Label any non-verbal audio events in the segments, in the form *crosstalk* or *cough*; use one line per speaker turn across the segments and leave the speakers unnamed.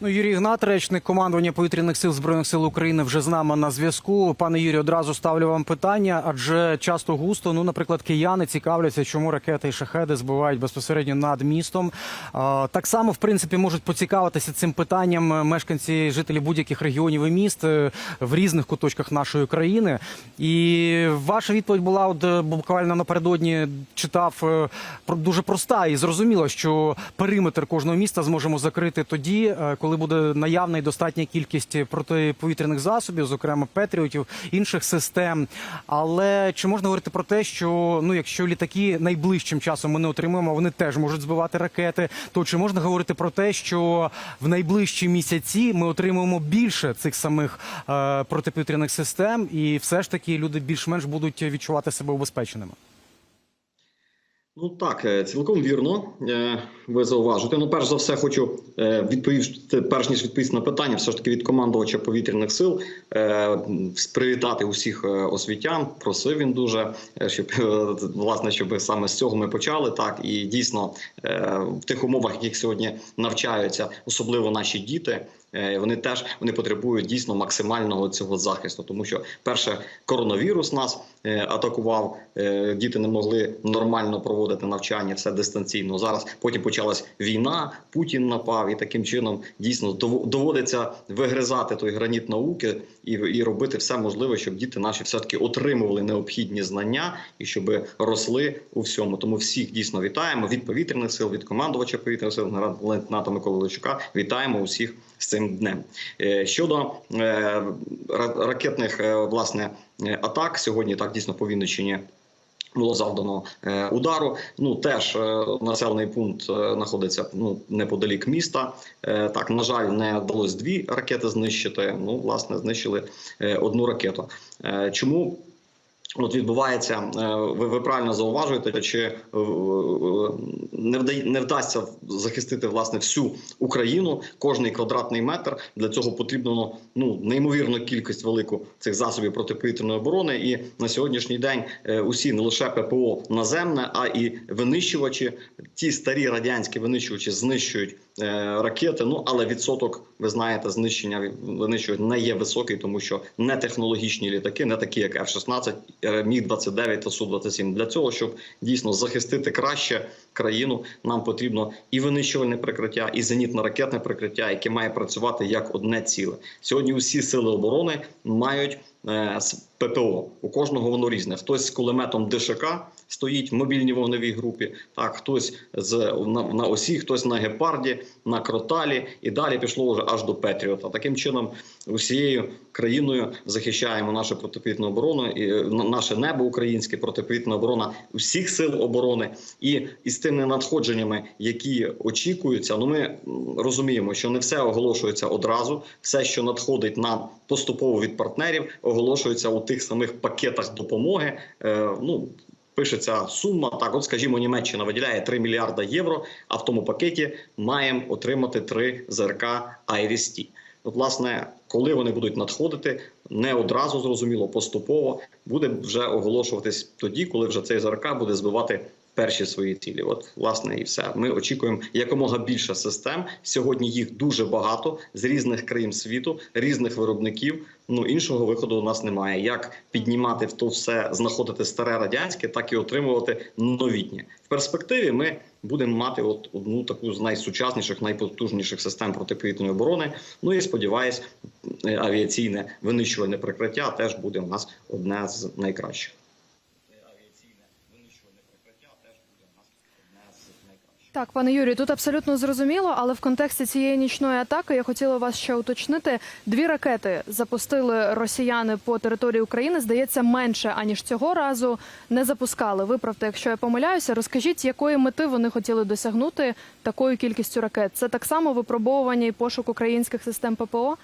Ну, Юрій Гнат, речник командування повітряних сил збройних сил України, вже з нами на зв'язку. Пане Юрію, одразу ставлю вам питання, адже часто густо, ну, наприклад, кияни цікавляться, чому ракети і шахеди збивають безпосередньо над містом. Так само, в принципі, можуть поцікавитися цим питанням мешканці, жителі будь-яких регіонів і міст е, в різних куточках нашої країни. І ваша відповідь була от е, буквально напередодні читав е, дуже проста і зрозуміло, що периметр кожного міста зможемо закрити тоді, коли буде наявна і достатня кількість протиповітряних засобів, зокрема петріотів, інших систем. Але чи можна говорити про те, що ну, якщо літаки найближчим часом ми не отримаємо, вони теж можуть збивати ракети, то чи можна говорити про те, що в найближчі місяці ми отримаємо більше цих самих е, протиповітряних систем, і все ж таки люди більш-менш будуть відчувати себе убезпеченими?
Ну так, е, цілком вірно. е, Ви зауважите. Ну, перш за все, хочу е, відповісти, перш ніж відповісти на питання, все ж таки від командувача повітряних сил привітати усіх освітян. Просив він дуже, щоб власне, щоб саме з цього ми почали. Так і дійсно в тих умовах, яких сьогодні навчаються, особливо наші діти. Е, Вони теж вони потребують дійсно максимального цього захисту, тому що перше коронавірус нас е, атакував. е, Діти не могли нормально проводити навчання, все дистанційно. Зараз потім почалась війна. Путін напав, і таким чином дійсно дов- доводиться вигризати той граніт науки і, і робити все можливе, щоб діти наші все таки отримували необхідні знання і щоб росли у всьому. Тому всіх дійсно вітаємо від повітряних сил, від командувача повітряних сил генерал-лейтенанта Миколи Личука. Вітаємо усіх з цим днем. Е, Щодо е, ракетних е, власне атак сьогодні, так дійсно по Вінниччині було завдано удару. Ну теж населений пункт знаходиться ну неподалік міста. Так на жаль, не вдалося дві ракети знищити. Ну власне знищили одну ракету. Чому? От відбувається, е, ви, ви правильно зауважуєте, чи е, не вдає, не вдасться захистити власне всю Україну, кожний квадратний метр. Для цього потрібно ну неймовірну кількість велику цих засобів протиповітряної оборони. І на сьогоднішній день е, усі не лише ППО наземне, а і винищувачі, ті старі радянські винищувачі знищують е, ракети. Ну але відсоток, ви знаєте, знищення винищувань не є високий, тому що не технологічні літаки, не такі як F-16, е, Міг 29 та Су 27 Для цього щоб дійсно захистити краще країну, нам потрібно і винищувальне прикриття, і зенітно-ракетне прикриття, яке має працювати як одне ціле. Сьогодні усі сили оборони мають е, ППО. У кожного воно різне. Хтось з кулеметом ДШК стоїть в мобільній вогневій групі. Так, хтось з на, на осі, хтось на гепарді, на кроталі, і далі пішло вже аж до Петріота. Таким чином, усією країною захищаємо нашу протиповітряну оборону і е, на- наше небо українське, протиповітряна оборона усіх сил оборони. І із тими надходженнями, які очікуються, ну ми розуміємо, що не все оголошується одразу. Все, що надходить нам поступово від партнерів, оголошується у тих самих пакетах допомоги. Е, ну пишеться сума. Так, от скажімо, Німеччина виділяє 3 мільярда євро. А в тому пакеті маємо отримати 3 ЗРК Айрісті. От, власне, коли вони будуть надходити, не одразу зрозуміло, поступово буде вже оголошуватись тоді, коли вже цей ЗРК буде збивати перші свої цілі. От, власне, і все. Ми очікуємо якомога більше систем. Сьогодні їх дуже багато з різних країн світу, різних виробників. Ну іншого виходу у нас немає. Як піднімати в то все, знаходити старе радянське, так і отримувати новітнє. В перспективі ми будемо мати от одну таку з найсучасніших, найпотужніших систем протиповітряної оборони. Ну і сподіваюсь, е, авіаційне винищувальне прикриття теж буде у нас одне з найкращих. Авіаційне винищувальне прикриття теж буде у нас одне з найкращих.
Так, пане Юрію, тут абсолютно зрозуміло, але в контексті цієї нічної атаки я хотіла вас ще уточнити. Дві ракети запустили росіяни по території України. Здається, менше аніж цього разу не запускали. Виправте, якщо я помиляюся. Розкажіть, якої мети вони хотіли досягнути такою кількістю ракет? Це так само випробовування і пошук українських систем ППО?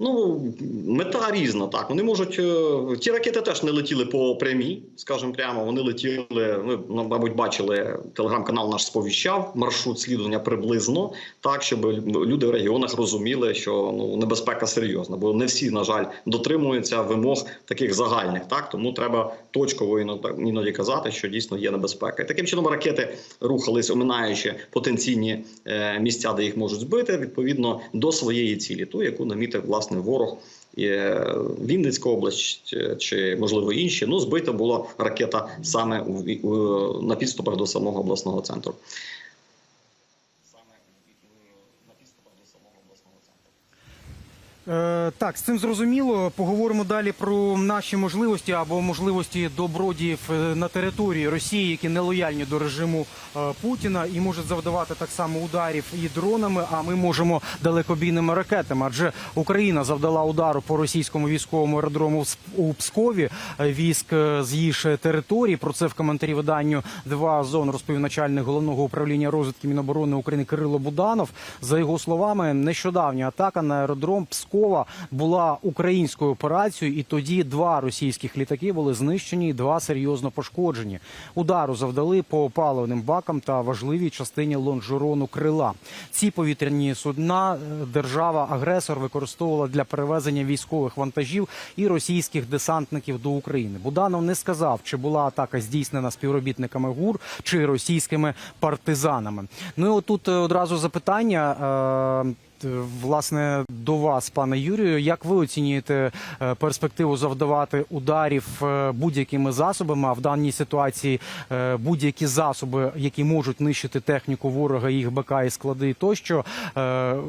Ну, мета різна, так. Вони можуть. е, Ті ракети теж не летіли по прямій, скажімо прямо. Вони летіли. Ви, ну, мабуть, бачили, телеграм-канал наш сповіщав маршрут слідування приблизно, так, щоб люди в регіонах розуміли, що ну, небезпека серйозна. Бо не всі, на жаль, дотримуються вимог таких загальних. Так, тому треба точково іноді, казати, що дійсно є небезпека. І таким чином ракети рухались, оминаючи потенційні е, місця, де їх можуть збити, відповідно до своєї цілі, ту, яку намітив власне ворог. е, Вінницька область чи- чи можливо інші. Ну збита була ракета саме в на підступах до самого обласного центру. Саме на підступах до самого обласного центру.
Е, так, з цим зрозуміло. Поговоримо далі про наші можливості або можливості добродіїв е, на території Росії, які нелояльні до режиму е, Путіна і можуть завдавати так само ударів і дронами. А ми можемо далекобійними ракетами. Адже Україна завдала удару по російському військовому аеродрому у Пскові е, військ е, з її території. Про це в коментарі виданню «Два зон» розповів начальник головного управління розвідки Міноборони України Кирило Буданов. За його словами, нещодавня атака на аеродром Пскова була українською операцією, і тоді два російських літаки були знищені, два серйозно пошкоджені. Удару завдали по паливним бакам та важливій частині лонжерону крила. Ці повітряні судна е, держава-агресор використовувала для перевезення військових вантажів і російських десантників до України. Буданов не сказав, чи була атака здійснена співробітниками ГУР чи російськими партизанами. Ну і отут е, одразу запитання. Власне, до вас, пане Юрію, як ви оцінюєте е, перспективу завдавати ударів е, будь-якими засобами? А в даній ситуації е, будь-які засоби, які можуть нищити техніку ворога, їх БК і склади, тощо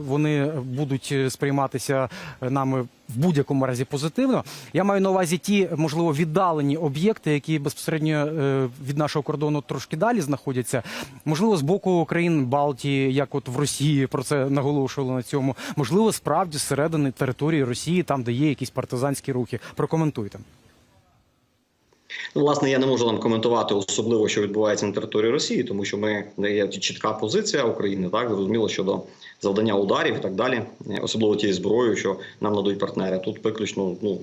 вони будуть сприйматися нами в будь-якому разі позитивно. Я маю на увазі ті, можливо, віддалені об'єкти, які безпосередньо від нашого кордону трошки далі знаходяться. Можливо, з боку країн Балтії, як от в Росії, про це наголошували на цьому. Можливо, справді зсередини території Росії, там, де є якісь партизанські рухи. Прокоментуйте.
Ну, власне, я не можу нам коментувати особливо, що відбувається на території Росії, тому що ми не є чітка позиція України, так зрозуміло щодо завдання ударів і так далі, е, особливо тієї зброї, що нам надають партнери. Тут виключно ну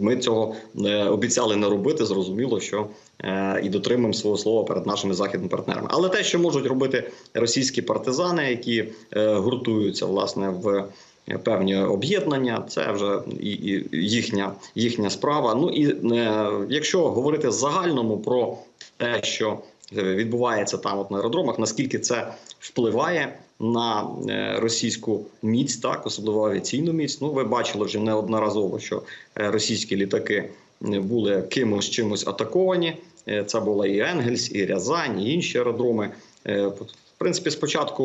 ми, цього не обіцяли не робити. Зрозуміло, що е, і дотримуємо свого слова перед нашими західними партнерами. Але те, що можуть робити російські партизани, які е, гуртуються власне в певні об'єднання, це вже їхня, їхня справа. Ну і е, якщо говорити загальному про те, що е, відбувається там, от на аеродромах, наскільки це впливає на е, російську міць, так особливо авіаційну міць. Ну, ви бачили вже неодноразово, що російські літаки були кимось чимось атаковані. Це була і Енгельс, і Рязань, і інші аеродроми. Е, В принципі, спочатку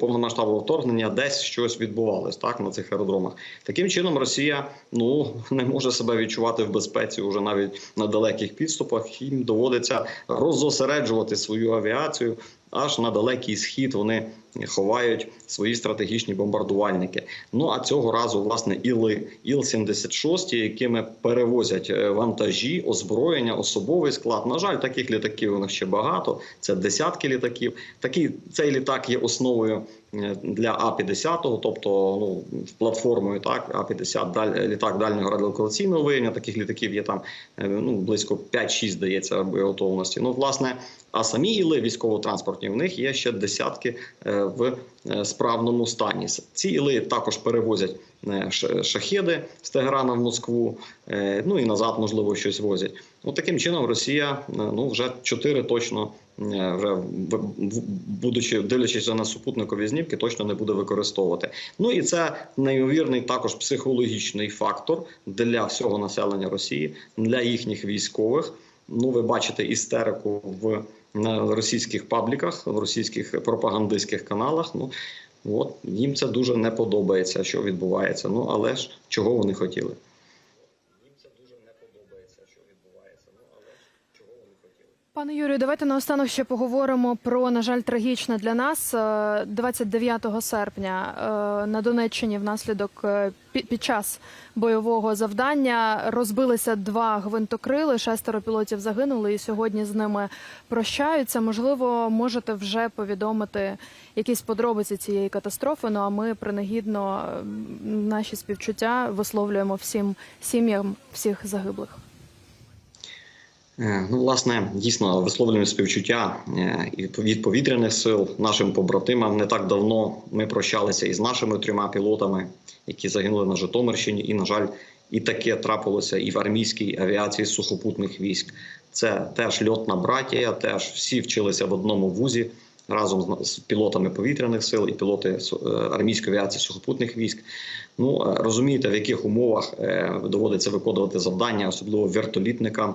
повномасштабного вторгнення десь щось відбувалось так на цих аеродромах. Таким чином, Росія ну не може себе відчувати в безпеці вже навіть на далеких підступах. Їм доводиться роззосереджувати свою авіацію аж на далекий схід. Вони ховають свої стратегічні бомбардувальники. Ну а цього разу власне іли іл-76, якими перевозять е, вантажі, озброєння, особовий склад. На жаль, таких літаків у них ще багато. Це десятки літаків. Такий цей літак є основою е, для А-50, тобто ну платформою так А-50 даль, літак дальнього радіолокаційного виявлення. Таких літаків є там е, ну близько 5-6, здається, боєготовності. Ну власне. А самі іли військово-транспортні в них є ще десятки е, в справному стані. Ці іли також перевозять шахеди з Тегерана в Москву, ну і назад, можливо, щось возять. Ну таким чином, Росія ну вже чотири точно. Е, Вже будучи дивлячись на супутникові знімки, точно не буде використовувати. Ну і це неймовірний також психологічний фактор для всього населення Росії, для їхніх військових. Ну, ви бачите істерику в на російських пабліках, в російських пропагандистських каналах. Ну от їм це дуже не подобається, що відбувається. Ну але ж чого вони хотіли? Їм це дуже не подобається, що відбувається. Ну але
Пане Юрію, давайте наостанок ще поговоримо про, на жаль, трагічне для нас Е, 29 серпня е, на Донеччині внаслідок е, під час бойового завдання розбилися два гвинтокрили. Шестеро пілотів загинули, і сьогодні з ними прощаються. Можливо, можете вже повідомити якісь подробиці цієї катастрофи. Ну а ми принагідно е, наші співчуття висловлюємо всім сім'ям всіх загиблих.
Е, Ну, власне, дійсно висловлюємо співчуття е, від повітряних сил нашим побратимам. Не так давно ми прощалися із нашими трьома пілотами, які загинули на Житомирщині, і, на жаль, І таке трапилося і в армійській авіації сухопутних військ. Це теж льотна братія, теж всі вчилися в одному вузі разом з- пілотами повітряних сил і пілоти е, армійської авіації сухопутних військ. Ну розумієте, в яких умовах доводиться виконувати завдання, особливо вертолітникам,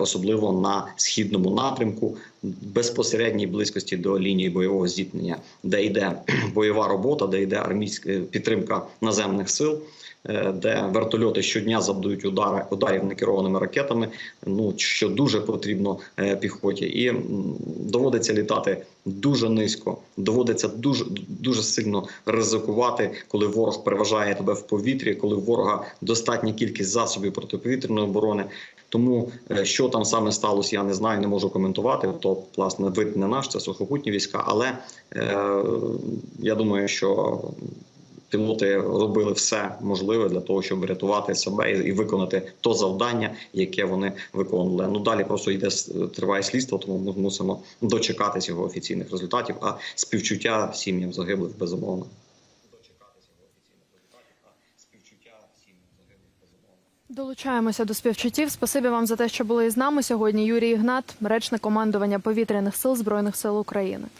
особливо на східному напрямку, безпосередній близькості до лінії бойового зіткнення, де йде *clears throat* бойова робота, де йде армійська е, підтримка наземних сил. е, Де вертольоти щодня завдають удари ударів некерованими ракетами, ну що дуже потрібно е, піхоті, і доводиться літати дуже низько, доводиться дуже дуже сильно ризикувати, коли ворог переважає тебе в повітрі, коли ворога достатня кількість засобів протиповітряної оборони. Тому е, що там саме сталося, я не знаю, не можу коментувати. То власне вид не наш, це сухопутні війська. Але е, я думаю, що пілоти робили все можливе для того, щоб врятувати себе і, виконати то завдання, яке вони виконували. Ну далі просто йде триває слідство, тому ми мусимо дочекатись його офіційних результатів. А співчуття сім'ям загиблих безумовно. Дочекатись його офіційних результатів, а співчуття сім'ям загиблих безумовно.
Долучаємося до співчуттів. Спасибі вам за те, що були із нами сьогодні. Юрій Ігнат, речник командування повітряних сил збройних сил України.